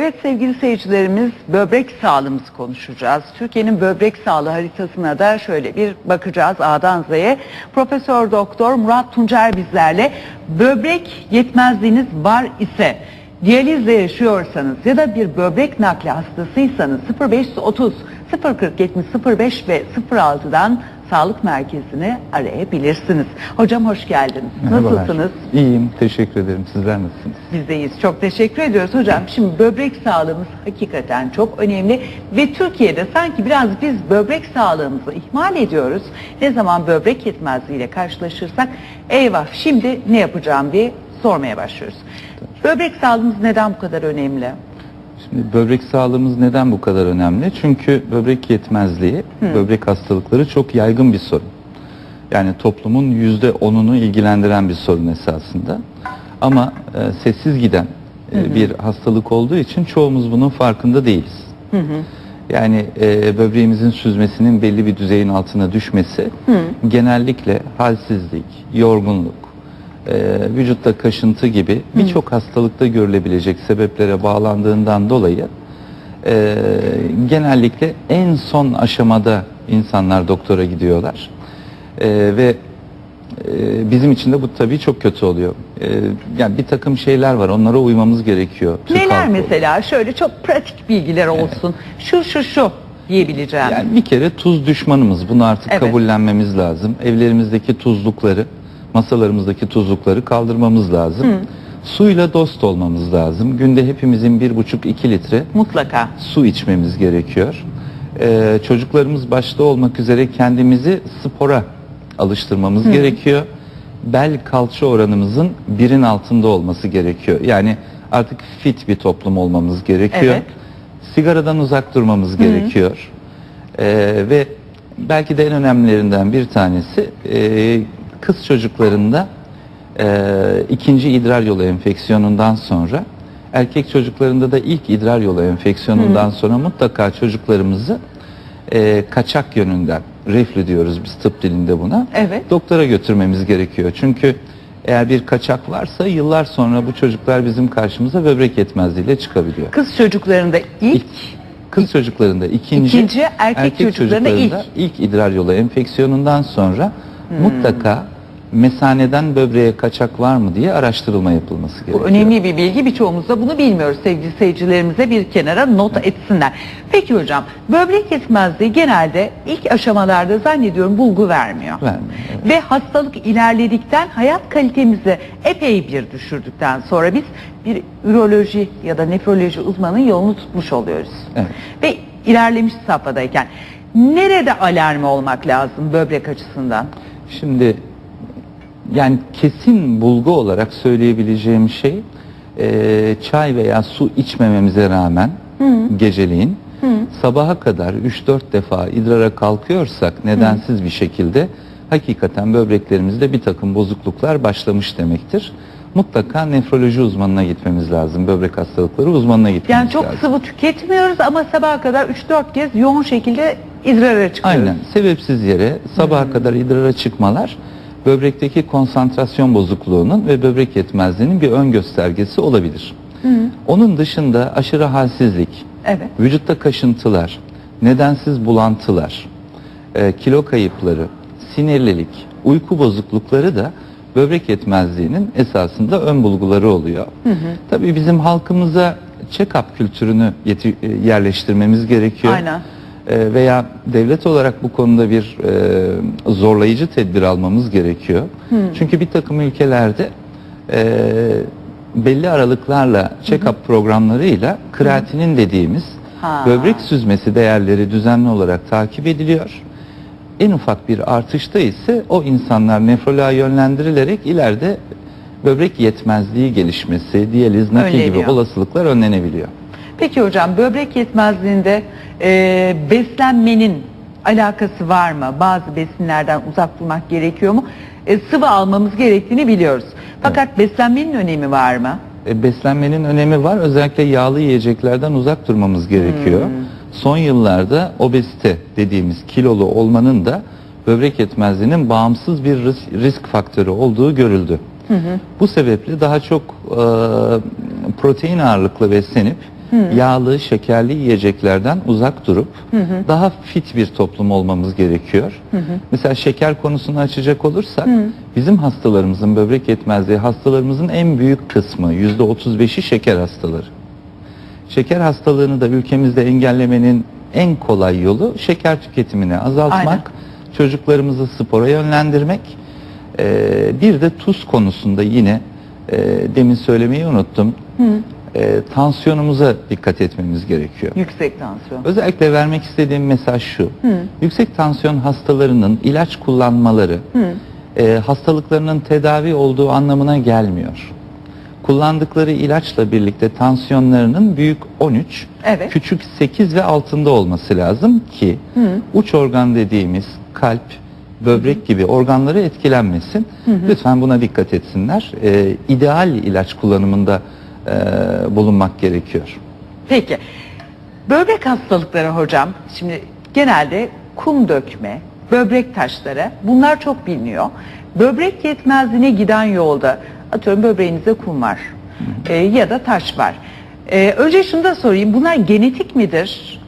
Evet sevgili seyircilerimiz böbrek sağlığımızı konuşacağız. Türkiye'nin böbrek sağlığı haritasına da şöyle bir bakacağız A'dan Z'ye. Profesör Doktor Murat Tuncer bizlerle böbrek yetmezliğiniz var ise diyalizle yaşıyorsanız ya da bir böbrek nakli hastasıysanız 0530 040 70 05 ve 06'dan sağlık merkezini arayabilirsiniz. Hocam hoş geldiniz. Merhabalar. Nasılsınız? İyiyim, teşekkür ederim. Sizler nasılsınız? Bizdeyiz. Çok teşekkür ediyoruz hocam. Şimdi böbrek sağlığımız hakikaten çok önemli ve Türkiye'de sanki biraz biz böbrek sağlığımızı ihmal ediyoruz. Ne zaman böbrek yetmezliğiyle karşılaşırsak eyvah şimdi ne yapacağım diye sormaya başlıyoruz. Böbrek sağlığımız neden bu kadar önemli? Şimdi böbrek sağlığımız neden bu kadar önemli? Çünkü böbrek yetmezliği, böbrek hastalıkları çok yaygın bir sorun. Yani toplumun yüzde onunu ilgilendiren bir sorun esasında. Ama e, sessiz giden e, bir hastalık olduğu için çoğumuz bunun farkında değiliz. Yani e, böbreğimizin süzmesinin belli bir düzeyin altına düşmesi genellikle halsizlik, yorgunluk, e, vücutta kaşıntı gibi birçok hastalıkta görülebilecek sebeplere bağlandığından dolayı e, genellikle en son aşamada insanlar doktora gidiyorlar. E, ve e, bizim için de bu tabii çok kötü oluyor. E, yani bir takım şeyler var onlara uymamız gerekiyor. Türk Neler halkı olarak. mesela? Şöyle çok pratik bilgiler olsun. Şu şu şu diyebileceğim. Yani bir kere tuz düşmanımız. Bunu artık Evet. kabullenmemiz lazım. Evlerimizdeki tuzlukları, masalarımızdaki tuzlukları kaldırmamız lazım. Suyla dost olmamız lazım. Günde hepimizin bir buçuk iki litre Mutlaka. su içmemiz gerekiyor. Ee, çocuklarımız başta olmak üzere kendimizi spora alıştırmamız gerekiyor. Bel kalça oranımızın birin altında olması gerekiyor. Yani artık fit bir toplum olmamız gerekiyor. Evet. Sigaradan uzak durmamız gerekiyor. Ee, ve belki de en önemlilerinden bir tanesi e, kız çocuklarında e, ikinci idrar yolu enfeksiyonundan sonra erkek çocuklarında da ilk idrar yolu enfeksiyonundan sonra mutlaka çocuklarımızı e, kaçak yönünden reflü diyoruz biz tıp dilinde buna Evet. doktora götürmemiz gerekiyor. Çünkü eğer bir kaçak varsa yıllar sonra bu çocuklar bizim karşımıza böbrek yetmezliğiyle çıkabiliyor. Kız çocuklarında ilk İlk kız çocuklarında ikinci, İkinci, erkek çocuklarında ilk idrar yolu enfeksiyonundan sonra mutlaka mesaneden böbreğe kaçak var mı diye araştırılma yapılması Bu gerekiyor. önemli bir bilgi. Birçoğumuz da bunu bilmiyoruz. Sevgili seyircilerimize bir kenara not etsinler. Peki hocam, böbrek yetmezliği genelde ilk aşamalarda zannediyorum bulgu vermiyor. Vermiyor, Ve hastalık ilerledikten hayat kalitemizi epey bir düşürdükten sonra biz bir üroloji ya da nefroloji uzmanının yolunu tutmuş oluyoruz. Evet. Ve ilerlemiş safhadayken nerede alarm olmak lazım böbrek açısından? Şimdi yani kesin bulgu olarak söyleyebileceğim şey e, çay veya su içmememize rağmen geceliğin sabaha kadar 3-4 defa idrara kalkıyorsak nedensiz bir şekilde hakikaten böbreklerimizde bir takım bozukluklar başlamış demektir. Mutlaka nefroloji uzmanına gitmemiz lazım. Böbrek hastalıkları uzmanına gitmemiz Yani çok lazım. sıvı tüketmiyoruz ama sabaha kadar 3-4 kez yoğun şekilde idrara çıkıyoruz. Aynen. Sebepsiz yere sabaha kadar idrara çıkmalar böbrekteki konsantrasyon bozukluğunun ve böbrek yetmezliğinin bir ön göstergesi olabilir. Onun dışında aşırı halsizlik, Evet. vücutta kaşıntılar, nedensiz bulantılar, e, kilo kayıpları, sinirlilik, uyku bozuklukları da böbrek yetmezliğinin esasında ön bulguları oluyor. Tabii bizim halkımıza check-up kültürünü e, yerleştirmemiz gerekiyor. Aynen. E, veya devlet olarak bu konuda bir e, zorlayıcı tedbir almamız gerekiyor. Çünkü bir takım ülkelerde e, belli aralıklarla check-up programlarıyla kreatinin dediğimiz Ha. böbrek süzmesi değerleri düzenli olarak takip ediliyor. En ufak bir artışta ise o insanlar nefroloğa yönlendirilerek ileride böbrek yetmezliği gelişmesi, diyaliz, nakil gibi olasılıklar önlenebiliyor. Peki hocam böbrek yetmezliğinde e, beslenmenin alakası var mı? Bazı besinlerden uzak durmak gerekiyor mu? E, sıvı almamız gerektiğini biliyoruz. Fakat beslenmenin önemi var mı? E, beslenmenin önemi var. Özellikle yağlı yiyeceklerden uzak durmamız gerekiyor. Son yıllarda obezite dediğimiz kilolu olmanın da böbrek yetmezliğinin bağımsız bir risk, risk faktörü olduğu görüldü. Bu sebeple daha çok e, protein ağırlıklı beslenip yağlı, şekerli yiyeceklerden uzak durup daha fit bir toplum olmamız gerekiyor. Mesela şeker konusunu açacak olursak bizim hastalarımızın böbrek yetmezliği hastalarımızın en büyük kısmı %35'i şeker hastaları. Şeker hastalığını da ülkemizde engellemenin en kolay yolu şeker tüketimini azaltmak, Aynen. çocuklarımızı spora yönlendirmek. Ee, bir de tuz konusunda yine e, demin söylemeyi unuttum. Ee, tansiyonumuza dikkat etmemiz gerekiyor. Yüksek tansiyon. Özellikle vermek istediğim mesaj şu. Yüksek tansiyon hastalarının ilaç kullanmaları e, hastalıklarının tedavi olduğu anlamına gelmiyor. Kullandıkları ilaçla birlikte tansiyonlarının büyük 13, Evet. küçük 8 ve altında olması lazım ki uç organ dediğimiz kalp, böbrek gibi organları etkilenmesin. Lütfen buna dikkat etsinler. E, ideal ilaç kullanımında e, bulunmak gerekiyor. Peki. Böbrek hastalıkları hocam. Şimdi genelde kum dökme, böbrek taşları bunlar çok biliniyor. Böbrek yetmezliğine giden yolda atıyorum böbreğinizde kum var e, ya da taş var. E, önce şunu da sorayım. Bunlar genetik midir?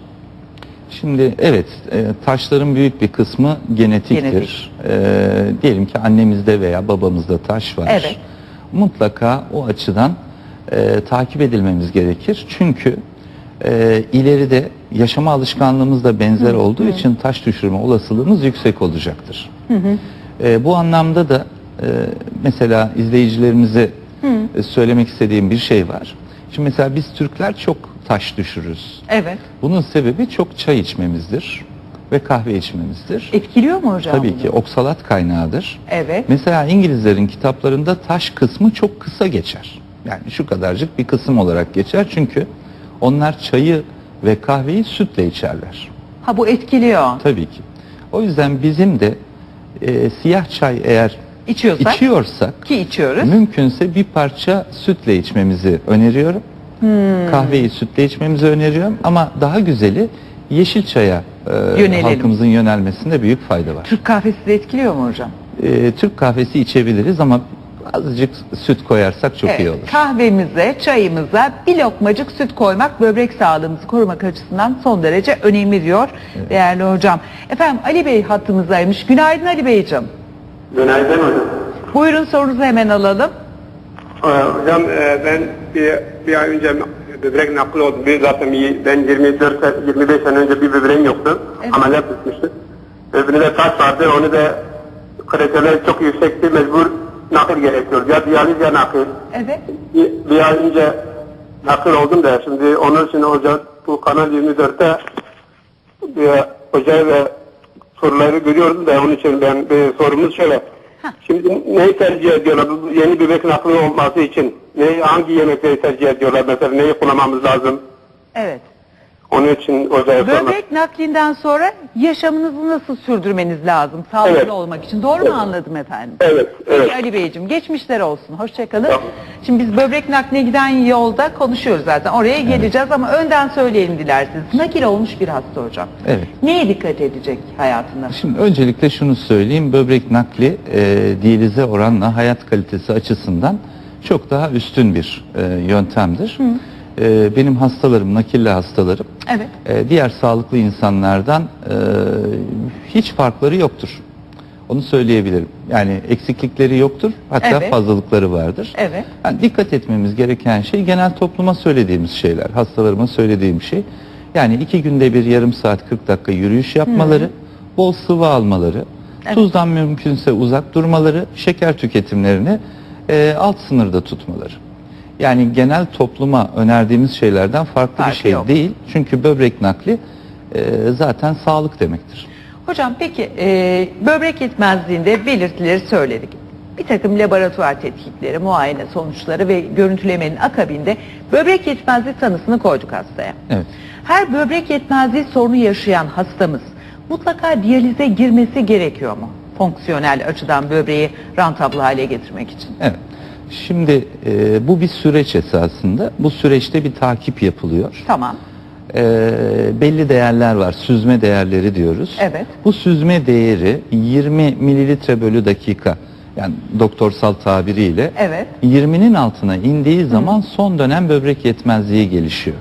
Şimdi evet e, taşların büyük bir kısmı genetiktir. Genetik. E, diyelim ki annemizde veya babamızda taş var. Evet. Mutlaka o açıdan e, takip edilmemiz gerekir. Çünkü e, ileride yaşama alışkanlığımız da benzer olduğu için taş düşürme olasılığımız yüksek olacaktır. E, bu anlamda da e, mesela izleyicilerimize e, söylemek istediğim bir şey var. Şimdi mesela biz Türkler çok taş düşürürüz. Evet. Bunun sebebi çok çay içmemizdir ve kahve içmemizdir. Etkiliyor mu hocam? Tabii bunu? ki oksalat kaynağıdır. Evet. Mesela İngilizlerin kitaplarında taş kısmı çok kısa geçer. Yani şu kadarcık bir kısım olarak geçer çünkü onlar çayı ve kahveyi sütle içerler. Ha bu etkiliyor. Tabii ki. O yüzden bizim de e, siyah çay eğer İçiyorsak içiyorsak ki içiyoruz. Mümkünse bir parça sütle içmemizi öneriyorum. Hmm. Kahveyi sütle içmemizi öneriyorum ama daha güzeli yeşil çaya e, Yönelelim. halkımızın yönelmesinde büyük fayda var. Türk kahvesi de etkiliyor mu hocam? E, Türk kahvesi içebiliriz ama azıcık süt koyarsak çok iyi olur. Kahvemize, çayımıza bir lokmacık süt koymak böbrek sağlığımızı korumak açısından son derece önemli diyor değerli hocam. Efendim Ali Bey hattımızdaymış. Günaydın Ali Beyciğim. Günaydın hocam. Buyurun sorunuzu hemen alalım. Ee, hocam e, ben bir, bir ay önce böbrek nakli oldum. Bir zaten bir- ben 24 se- 25 sene önce bir böbreğim yoktu. Evet. Ameliyat etmiştim. Öbüründe taş vardı. Onu da kriterler çok yüksekti. Mecbur nakil gerekiyor. Ya diyaliz ya nakil. Evet. Bir, ay önce nakil oldum da şimdi onun için hoca bu Kanal 24'te bir hoca ve soruları görüyordum da onun için ben bir sorumuz şöyle. Şimdi neyi tercih ediyorlar? Bu Yeni bebek nakli olması için ne, hangi yemekleri tercih ediyorlar? Mesela neyi kullanmamız lazım? Evet. Onun için sormak. Böbrek naklinden sonra yaşamınızı nasıl sürdürmeniz lazım sağlıklı Evet. olmak için? Doğru mu anladım efendim? Evet, Peki evet. Ali Beyciğim geçmişler olsun. Hoşçakalın. Tamam. Şimdi biz böbrek nakline giden yolda konuşuyoruz zaten. Oraya geleceğiz ama önden söyleyelim dilerseniz. Nakil olmuş bir hasta hocam. Evet. Neye dikkat edecek hayatında? Şimdi öncelikle şunu söyleyeyim. Böbrek nakli e, diyalize oranla hayat kalitesi açısından çok daha üstün bir e, yöntemdir. E, benim hastalarım, nakilli hastalarım Evet. e, diğer sağlıklı insanlardan e, hiç farkları yoktur. Onu söyleyebilirim. Yani eksiklikleri yoktur. Hatta Evet. fazlalıkları vardır. Evet. Yani dikkat etmemiz gereken şey genel topluma söylediğimiz şeyler. Hastalarıma söylediğim şey. Yani iki günde bir yarım saat 40 dakika yürüyüş yapmaları, bol sıvı almaları, Evet. tuzdan mümkünse uzak durmaları, şeker tüketimlerini e, alt sınırda tutmaları. Yani genel topluma önerdiğimiz şeylerden farklı Farkı bir şey yok. değil. Çünkü böbrek nakli e, zaten sağlık demektir. Hocam peki e, böbrek yetmezliğinde belirtileri söyledik. Bir takım laboratuvar tetkikleri, muayene sonuçları ve görüntülemenin akabinde böbrek yetmezliği tanısını koyduk hastaya. Evet. Her böbrek yetmezliği sorunu yaşayan hastamız mutlaka diyalize girmesi gerekiyor mu? Fonksiyonel açıdan böbreği rantablı hale getirmek için. Evet. Şimdi e, bu bir süreç esasında. Bu süreçte bir takip yapılıyor. Tamam. e, belli değerler var. Süzme değerleri diyoruz. Evet. Bu süzme değeri 20 mililitre bölü dakika. Yani doktorsal tabiriyle Evet. 20'nin altına indiği zaman son dönem böbrek yetmezliği gelişiyor.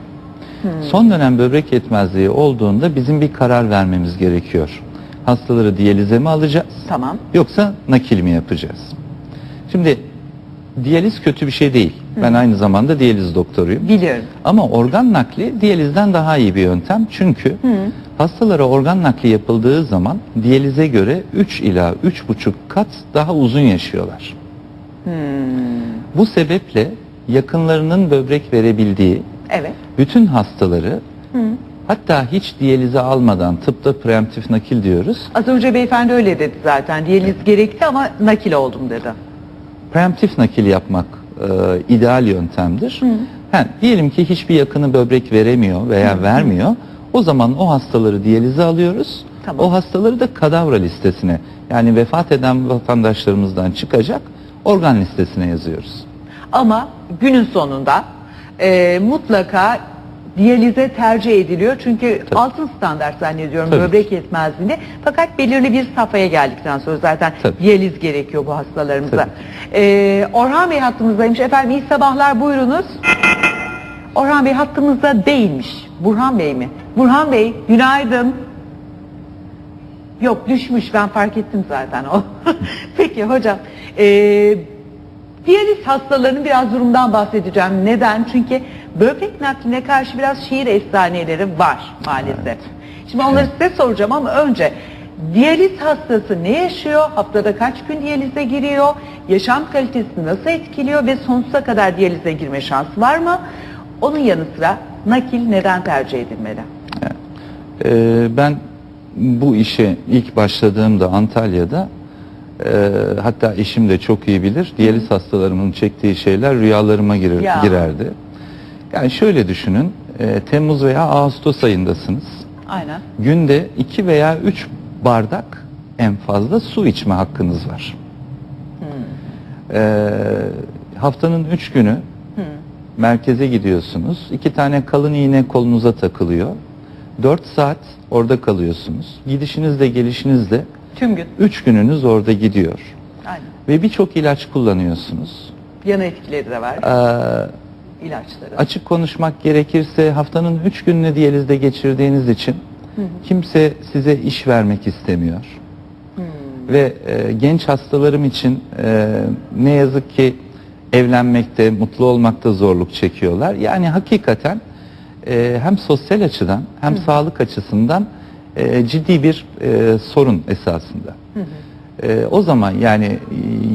Son dönem böbrek yetmezliği olduğunda bizim bir karar vermemiz gerekiyor. Hastaları diyalize mi alacağız? Tamam. Yoksa nakil mi yapacağız? Şimdi diyaliz kötü bir şey değil. Ben aynı zamanda diyaliz doktoruyum. Biliyorum. Ama organ nakli diyalizden daha iyi bir yöntem. Çünkü hastalara organ nakli yapıldığı zaman diyalize göre 3 ila 3,5 kat daha uzun yaşıyorlar. Bu sebeple yakınlarının böbrek verebildiği Evet. bütün hastaları hatta hiç diyalize almadan tıpta preemptif nakil diyoruz. Az önce beyefendi öyle dedi zaten. Diyaliz gerekti ama nakil oldum dedi. Preemptif nakil yapmak e, ideal yöntemdir. Ha, diyelim ki hiçbir yakını böbrek veremiyor veya vermiyor. O zaman o hastaları diyalize alıyoruz. Tamam. O hastaları da kadavra listesine yani vefat eden vatandaşlarımızdan çıkacak organ listesine yazıyoruz. Ama günün sonunda e, mutlaka diyalize tercih ediliyor. Çünkü Tabii. altın standart zannediyorum Tabii. böbrek yetmezliğinde. Fakat belirli bir safhaya geldikten sonra zaten Tabii. diyaliz gerekiyor bu hastalarımıza. Tabii. E, Orhan Bey hattımızdaymış. Efendim iyi sabahlar buyurunuz. Orhan Bey hattımızda değilmiş. Burhan Bey mi? Burhan Bey günaydın. Yok düşmüş ben fark ettim zaten o. Peki hocam. E, diyaliz hastalarının biraz durumdan bahsedeceğim. Neden? Çünkü böbrek nakline karşı biraz şehir efsaneleri var maalesef. Şimdi onları size soracağım ama önce diyaliz hastası ne yaşıyor? Haftada kaç gün diyalize giriyor? Yaşam kalitesini nasıl etkiliyor ve sonsuza kadar diyalize girme şansı var mı? Onun yanı sıra nakil neden tercih edilmeli? Ee, ben bu işe ilk başladığımda Antalya'da e, hatta eşim de çok iyi bilir. Diyaliz hastalarımın çektiği şeyler rüyalarıma girer, Ya. girerdi. Yani şöyle düşünün. e, Temmuz veya Ağustos ayındasınız. Aynen. Günde 2 veya 3 bardak en fazla su içme hakkınız var. Ee, haftanın 3 günü merkeze gidiyorsunuz. 2 tane kalın iğne kolunuza takılıyor. 4 saat orada kalıyorsunuz. Gidişinizde gelişinizde Tüm gün. 3 gününüz orada gidiyor. Aynen. Ve birçok ilaç kullanıyorsunuz. Yan etkileri de var. Ee, ilaçları. açık konuşmak gerekirse haftanın 3 gününü diyalizde geçirdiğiniz için kimse size iş vermek istemiyor. Ve e, genç hastalarım için e, ne yazık ki evlenmekte, mutlu olmakta zorluk çekiyorlar. Yani hakikaten e, hem sosyal açıdan hem sağlık açısından e, ciddi bir e, sorun esasında. E, o zaman yani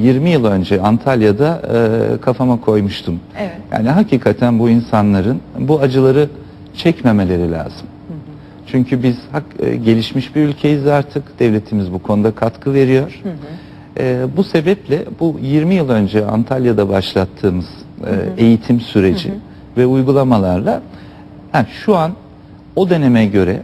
20 yıl önce Antalya'da e, kafama koymuştum. Evet. Yani hakikaten bu insanların bu acıları çekmemeleri lazım. Çünkü biz hak, e, gelişmiş bir ülkeyiz artık. Devletimiz bu konuda katkı veriyor. E, bu sebeple bu 20 yıl önce Antalya'da başlattığımız e, eğitim süreci ve uygulamalarla ha, şu an o döneme göre